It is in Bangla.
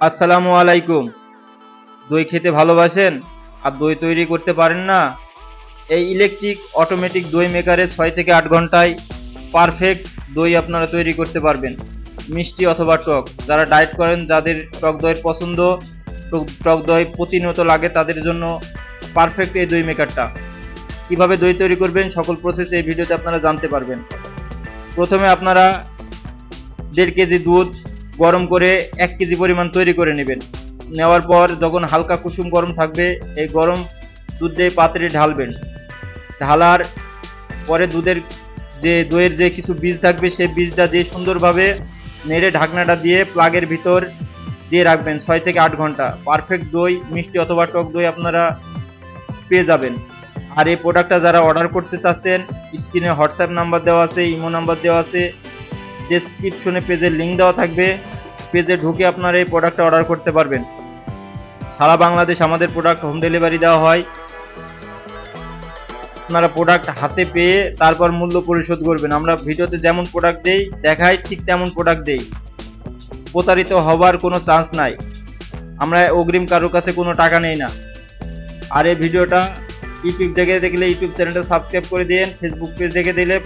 আসসালামু আলাইকুম। দই খেতে ভালোবাসেন? আর দই তৈরি করতে পারেন না? এই ইলেকট্রিক অটোমেটিক দই মেকারে ছয় থেকে আট ঘন্টায় পারফেক্ট দই আপনারা তৈরি করতে পারবেন। মিষ্টি অথবা টক। যারা ডায়েট করেন, যাদের টক দইয়ের পছন্দ, টক- দই প্রতিনিয়ত লাগে, তাদের জন্য পারফেক্ট এই দই মেকারটা কীভাবে দই তৈরি করবেন, সকল প্রসেস এই ভিডিওতে আপনারা জানতে পারবেন। প্রথমে আপনারা দেড় কেজি দুধ গরম করে এক কেজি পরিমাণ তৈরি করে নেবেন। নেওয়ার পর যখন হালকা কুসুম গরম থাকবে, এই গরম দুধ দিয়ে পাত্রে ঢালবেন। ঢালার পরে দুধের যে দইয়ের যে কিছু বীজ থাকবে, সেই বীজটা দিয়ে সুন্দরভাবে নেড়ে ঢাকনাটা দিয়ে প্লাগের ভিতর দিয়ে রাখবেন ছয় থেকে আট ঘণ্টা। পারফেক্ট দই, মিষ্টি অথবা টক দই আপনারা পেয়ে যাবেন। আর এই প্রোডাক্টটা যারা অর্ডার করতে চাচ্ছেন, স্ক্রিনে হোয়াটসঅ্যাপ নাম্বার দেওয়া আছে, ইমো নাম্বার দেওয়া আছে ডেসক্রিপশনে পেজের লিঙ্ক দেওয়া থাকবে। পেজে ঢুকে আপনারা এই প্রোডাক্টটা অর্ডার করতে পারবেন। সারা বাংলাদেশ আমাদের প্রোডাক্ট হোম ডেলিভারি দেওয়া হয়। আপনারা প্রোডাক্ট হাতে পেয়ে তারপর মূল্য পরিশোধ করবেন। আমরা ভিডিওতে যেমন প্রোডাক্ট দেই, দেখাই, ঠিক তেমন প্রোডাক্ট দেই। প্রতারিত হবার কোনো চান্স নাই। আমরা অগ্রিম কারোর কাছে কোনো টাকা নেই না। আর এই ভিডিওটা ইউটিউব দেখে দেখলে ইউটিউব চ্যানেলটা সাবস্ক্রাইব করে দিন ফেসবুক পেজ দেখে দিলে